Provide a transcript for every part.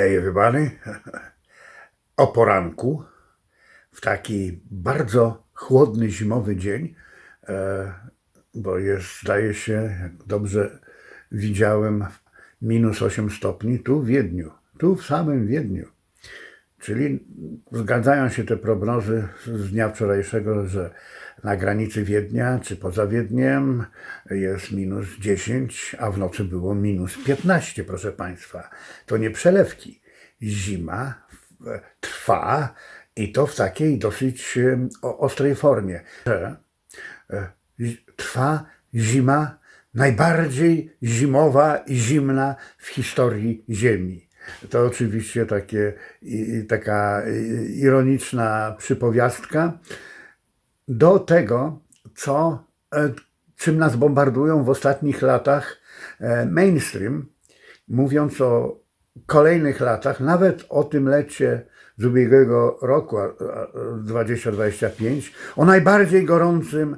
Hej everybody. O poranku, w taki bardzo chłodny zimowy dzień, e, bo jest, zdaje się, jak dobrze widziałem, minus 8 stopni tu w Wiedniu, tu w samym Wiedniu. Czyli zgadzają się te prognozy z dnia wczorajszego, że na granicy Wiednia czy poza Wiedniem jest minus 10, a w nocy było minus 15, proszę Państwa. To nie przelewki. Zima trwa i to w takiej dosyć ostrej formie. Że e, trwa zima najbardziej zimowa i zimna w historii Ziemi. To oczywiście takie, taka ironiczna przypowiastka do tego, co, e, czym nas bombardują w ostatnich latach e, mainstream, mówiąc o kolejnych latach, nawet o tym lecie z ubiegłego roku a- a- 2025, o najbardziej gorącym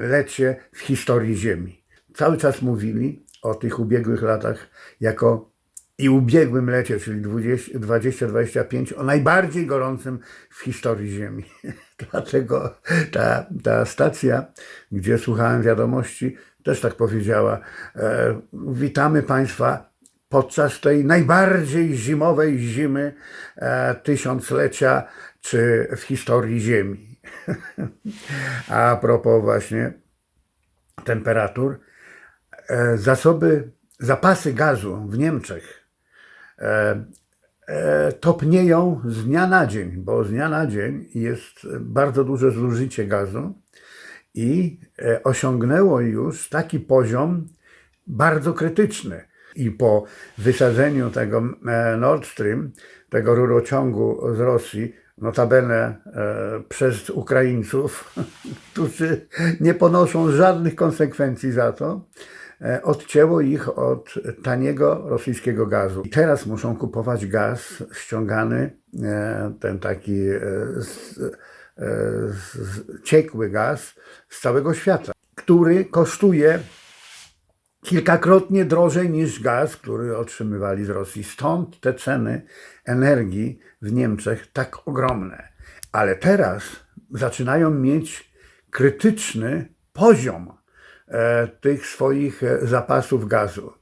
lecie w historii Ziemi. Cały czas mówili o tych ubiegłych latach jako i ubiegłym lecie, czyli 20 2025, o najbardziej gorącym w historii Ziemi. Dlatego ta, ta stacja, gdzie słuchałem wiadomości, też tak powiedziała. E, witamy Państwa podczas tej najbardziej zimowej zimy e, tysiąclecia, czy w historii Ziemi. A propos właśnie temperatur, e, zasoby, zapasy gazu w Niemczech topnieją z dnia na dzień, bo z dnia na dzień jest bardzo duże zużycie gazu i e, osiągnęło już taki poziom bardzo krytyczny. I po wysadzeniu tego e, Nord Stream, tego rurociągu z Rosji, notabene e, przez Ukraińców, którzy nie ponoszą żadnych konsekwencji za to, e, odcięło ich od taniego rosyjskiego gazu. I teraz muszą kupować gaz ściągany, e, ten taki e, z, e, z, ciekły gaz z całego świata, który kosztuje kilkakrotnie drożej niż gaz, który otrzymywali z Rosji. Stąd te ceny energii w Niemczech tak ogromne. Ale teraz zaczynają mieć krytyczny poziom e, tych swoich e, zapasów gazu.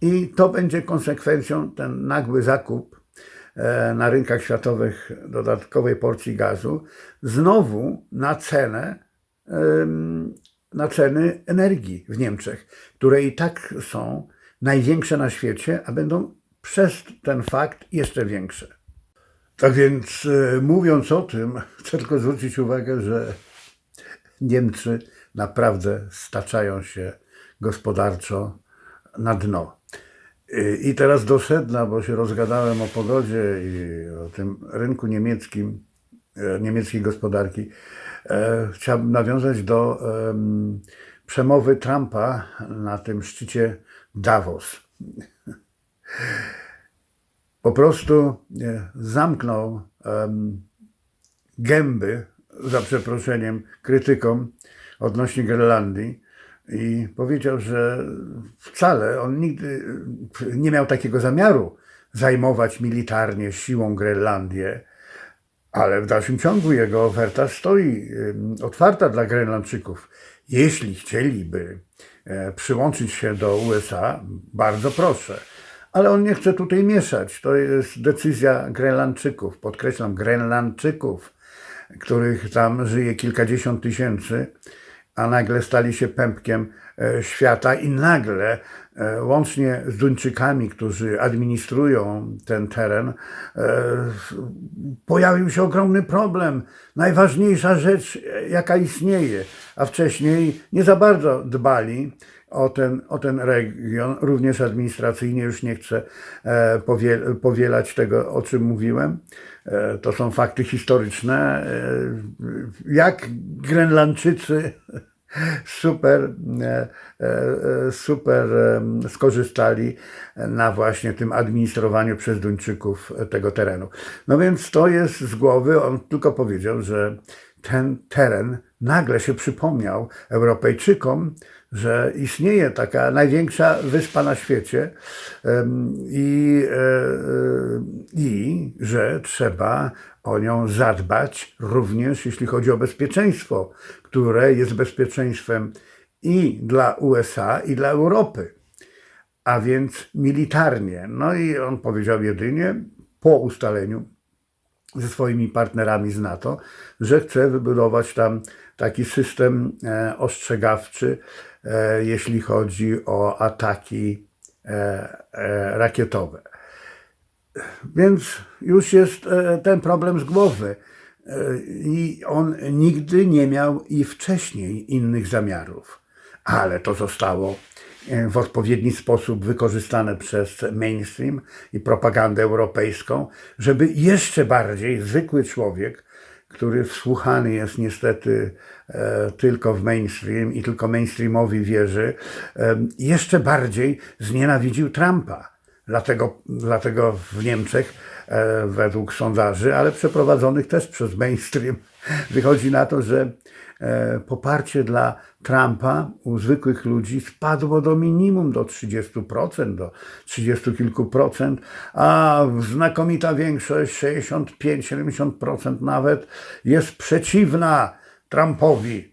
I to będzie konsekwencją, ten nagły zakup e, na rynkach światowych dodatkowej porcji gazu, znowu na cenę, na ceny energii w Niemczech, które i tak są największe na świecie, a będą przez ten fakt jeszcze większe. Tak więc e, mówiąc o tym, chcę tylko zwrócić uwagę, że Niemcy naprawdę staczają się gospodarczo na dno. I- teraz do sedna, bo się rozgadałem o pogodzie i o tym rynku niemieckim, e, niemieckiej gospodarki. E, Chciałbym nawiązać do em, przemowy Trumpa na tym szczycie Davos. Po prostu e, zamknął gęby, za przeproszeniem, krytykom odnośnie Grenlandii i powiedział, że wcale on nigdy nie miał takiego zamiaru zajmować militarnie siłą Grenlandię, ale w dalszym ciągu jego oferta stoi otwarta dla Grenlandczyków. Jeśli chcieliby e, przyłączyć się do USA, bardzo proszę. Ale on nie chce tutaj mieszać. To jest decyzja Grenlandczyków. Podkreślam, Grenlandczyków, których tam żyje kilkadziesiąt tysięcy, a nagle stali się pępkiem e, świata i nagle, e, łącznie z Duńczykami, którzy administrują ten teren, e, pojawił się ogromny problem. Najważniejsza rzecz, jaka istnieje, a wcześniej nie za bardzo dbali o ten, o ten region, również administracyjnie, już nie chcę e, powie, powielać tego, o czym mówiłem. E, to są fakty historyczne. E, jak Grenlandczycy super, super skorzystali na właśnie tym administrowaniu przez Duńczyków tego terenu. No więc to jest z głowy. On tylko powiedział, że ten teren nagle się przypomniał Europejczykom, że istnieje taka największa wyspa na świecie i, e, e, i że trzeba o nią zadbać również jeśli chodzi o bezpieczeństwo, które jest bezpieczeństwem i dla USA, i dla Europy a więc militarnie. No i on powiedział jedynie po ustaleniu ze swoimi partnerami z NATO, że chce wybudować tam taki system e, ostrzegawczy, jeśli chodzi o ataki e, e, rakietowe. Więc już jest e, ten problem z głowy. E, I on nigdy nie miał i wcześniej innych zamiarów, ale to zostało e, w odpowiedni sposób wykorzystane przez mainstream i propagandę europejską, żeby jeszcze bardziej zwykły człowiek, który wsłuchany jest niestety e, tylko w mainstream i tylko mainstreamowi wierzy, e, jeszcze bardziej znienawidził Trumpa. Dlatego, dlatego w Niemczech, e, według sondaży, ale przeprowadzonych też przez mainstream, wychodzi na to, że e, poparcie dla Trumpa u zwykłych ludzi spadło do minimum, do 30%, do 30 kilku procent, a znakomita większość, 65-70% nawet, jest przeciwna Trumpowi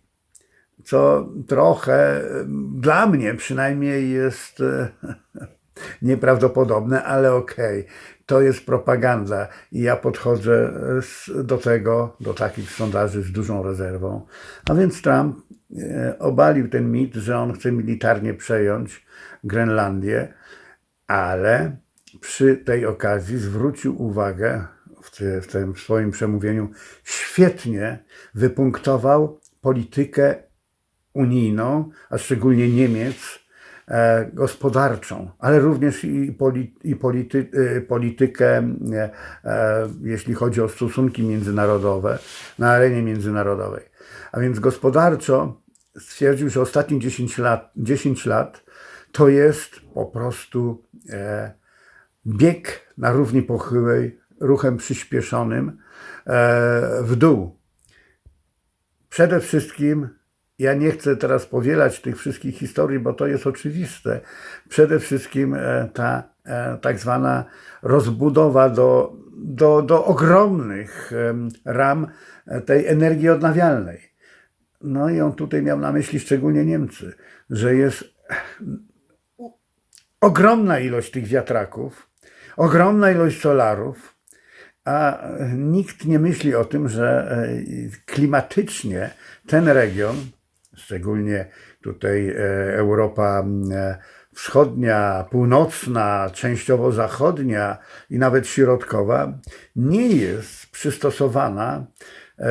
co trochę e, dla mnie przynajmniej jest e, nieprawdopodobne, ale okej, to jest propaganda i ja podchodzę z- do tego, do takich sondaży z dużą rezerwą. A więc Trump obalił ten mit, że on chce militarnie przejąć Grenlandię, ale przy tej okazji zwrócił uwagę w, w tym swoim przemówieniu, świetnie wypunktował politykę unijną, a szczególnie Niemiec, e, gospodarczą, ale również i, poli, i polity, e, politykę, e, jeśli chodzi o stosunki międzynarodowe, na arenie międzynarodowej. A więc gospodarczo stwierdził, że ostatnie 10 lat, 10 lat to jest po prostu bieg na równi pochyłej, ruchem przyspieszonym e, w dół. Przede wszystkim, ja nie chcę teraz powielać tych wszystkich historii, bo to jest oczywiste. Przede wszystkim e, ta e, tak zwana rozbudowa do, do, do ogromnych ram tej energii odnawialnej. No i on tutaj miał na myśli szczególnie Niemcy, że jest ogromna ilość tych wiatraków, ogromna ilość solarów, a nikt nie myśli o tym, że e, klimatycznie ten region, szczególnie tutaj e, Europa e, wschodnia, północna, częściowo zachodnia i nawet środkowa, nie jest przystosowana, e,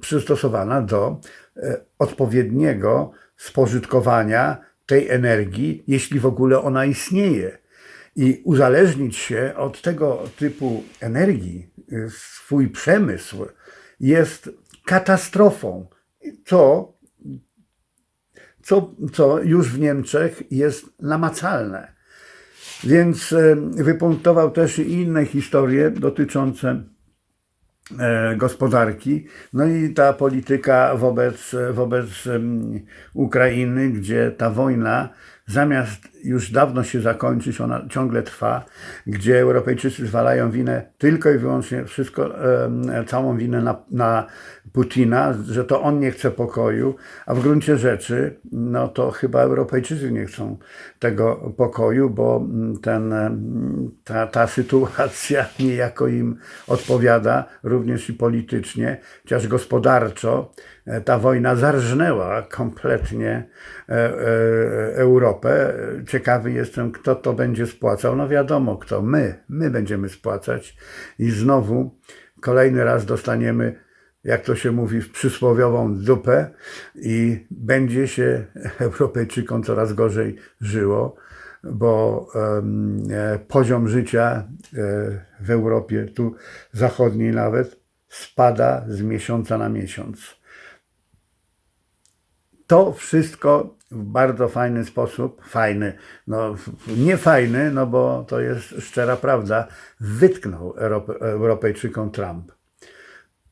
przystosowana do e, odpowiedniego spożytkowania tej energii, jeśli w ogóle ona istnieje i uzależnić się od tego typu energii, y, swój przemysł jest katastrofą. Co, co, co już w Niemczech jest namacalne. Więc e, wypunktował też inne historie dotyczące e, gospodarki. No i ta polityka wobec, wobec Ukrainy, gdzie ta wojna zamiast już dawno się zakończyć, ona ciągle trwa, gdzie Europejczycy zwalają winę tylko i wyłącznie wszystko, całą winę na, na Putina, że to on nie chce pokoju, a w gruncie rzeczy, no to chyba Europejczycy nie chcą tego pokoju, bo mm, ten, ta, ta sytuacja niejako im odpowiada, również i politycznie, chociaż gospodarczo e, ta wojna zarżnęła kompletnie e, e, Europę. Ciekawy jestem, kto to będzie spłacał. No wiadomo kto, my, my będziemy spłacać i znowu kolejny raz dostaniemy, jak to się mówi, przysłowiową dupę i będzie się Europejczykom coraz gorzej żyło, bo e, poziom życia e, w Europie, tu zachodniej nawet, spada z miesiąca na miesiąc. To wszystko w bardzo fajny sposób, fajny, no nie fajny, no bo to jest szczera prawda, wytknął Europejczykom Trump.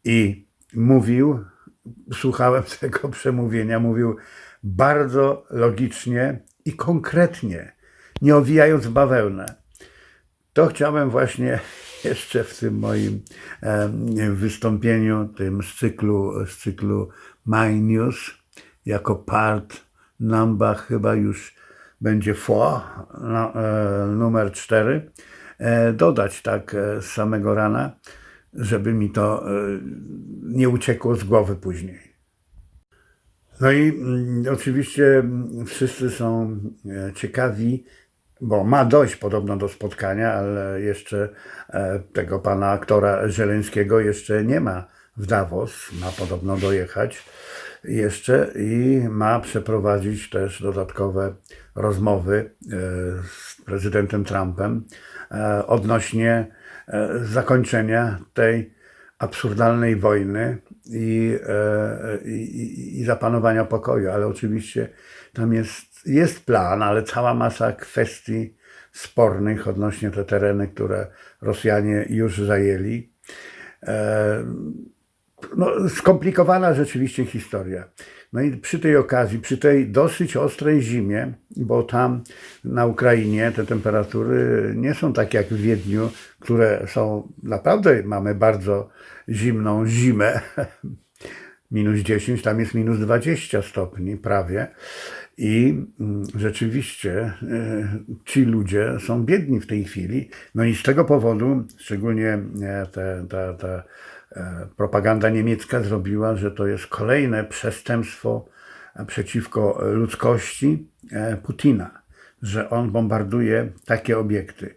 I mówił, słuchałem tego przemówienia, mówił bardzo logicznie i konkretnie, nie owijając bawełnę. To chciałem właśnie jeszcze w tym moim wystąpieniu, tym z cyklu, z cyklu My News, jako part number chyba już będzie four, no, e, numer cztery, e, dodać tak e, z samego rana, żeby mi to e, nie uciekło z głowy później. No i mm, oczywiście mm, wszyscy są e, ciekawi, bo ma dojść podobno do spotkania, ale jeszcze e, tego pana aktora Żeleńskiego jeszcze nie ma w Davos. Ma podobno dojechać jeszcze i ma przeprowadzić też dodatkowe rozmowy e, z prezydentem Trumpem e, odnośnie e, zakończenia tej absurdalnej wojny i, i, i- zapanowania pokoju, ale oczywiście tam jest, jest plan, ale cała masa kwestii spornych odnośnie te tereny, które Rosjanie już zajęli. No, skomplikowana rzeczywiście historia. No i przy tej okazji, przy tej dosyć ostrej zimie, bo tam na Ukrainie te temperatury nie są takie jak w Wiedniu, które są naprawdę, mamy bardzo zimną zimę, minus 10, tam jest minus 20 stopni prawie. I mm, rzeczywiście y, ci ludzie są biedni w tej chwili. No i z tego powodu, szczególnie e, te, ta, ta e, propaganda niemiecka zrobiła, że to jest kolejne przestępstwo e, przeciwko ludzkości e, Putina, że on bombarduje takie obiekty.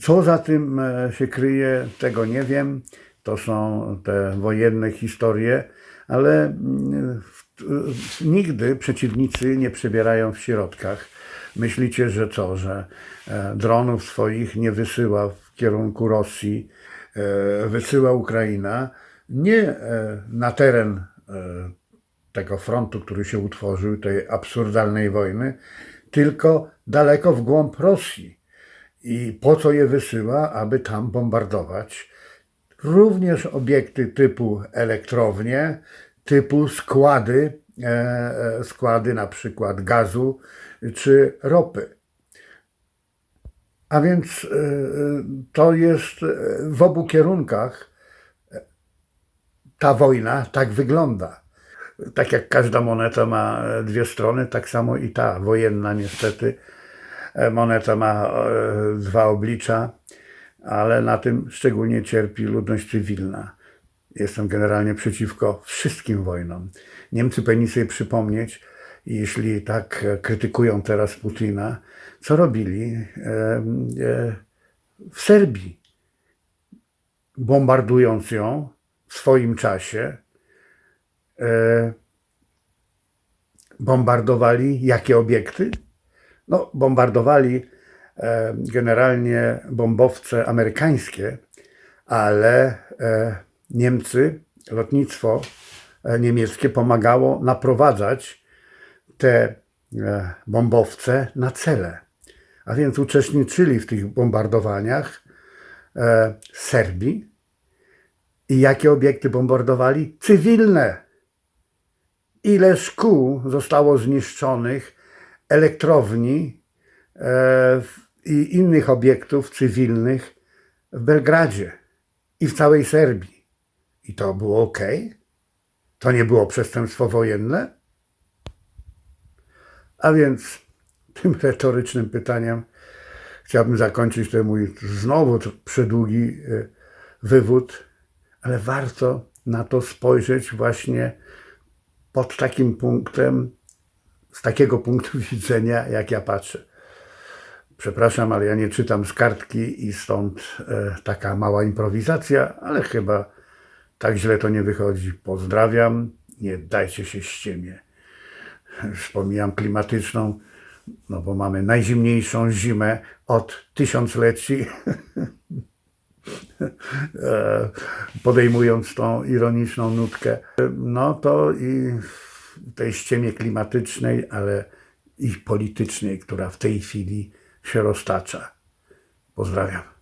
Co za tym e, się kryje, tego nie wiem. To są te wojenne historie, ale mm, nigdy przeciwnicy nie przebierają w środkach. Myślicie, że co, że e, dronów swoich nie wysyła w kierunku Rosji, e, wysyła Ukraina nie e, na teren e, tego frontu, który się utworzył, tej absurdalnej wojny, tylko daleko w głąb Rosji. I po co je wysyła? Aby tam bombardować również obiekty typu elektrownie, typu składy, e, e, składy na przykład gazu czy ropy. A więc e, e, to jest e, w obu kierunkach ta wojna tak wygląda. Tak jak każda moneta ma dwie strony, tak samo i ta wojenna niestety moneta ma dwa oblicza, ale na tym szczególnie cierpi ludność cywilna. Jestem generalnie przeciwko wszystkim wojnom. Niemcy powinni sobie przypomnieć, jeśli tak krytykują teraz Putina, co robili e, w Serbii, bombardując ją w swoim czasie. E, bombardowali jakie obiekty? No, bombardowali e, generalnie bombowce amerykańskie, ale Niemcy, lotnictwo niemieckie pomagało naprowadzać te e, bombowce na cele. A więc uczestniczyli w tych bombardowaniach e, Serbii. I jakie obiekty bombardowali? Cywilne. Ile szkół zostało zniszczonych, elektrowni e, i innych obiektów cywilnych w Belgradzie i w całej Serbii. I to było ok? To nie było przestępstwo wojenne? A więc tym retorycznym pytaniem chciałbym zakończyć ten mój znowu przedługi e, wywód, ale warto na to spojrzeć właśnie pod takim punktem, z takiego punktu widzenia, jak ja patrzę. Przepraszam, ale ja nie czytam z kartki i stąd e, taka mała improwizacja, ale chyba tak źle to nie wychodzi. Pozdrawiam, nie dajcie się ściemie. Już klimatyczną, no bo mamy najzimniejszą zimę od tysiącleci. Podejmując tą ironiczną nutkę, no to i tej ściemie klimatycznej, ale i politycznej, która w tej chwili się roztacza. Pozdrawiam.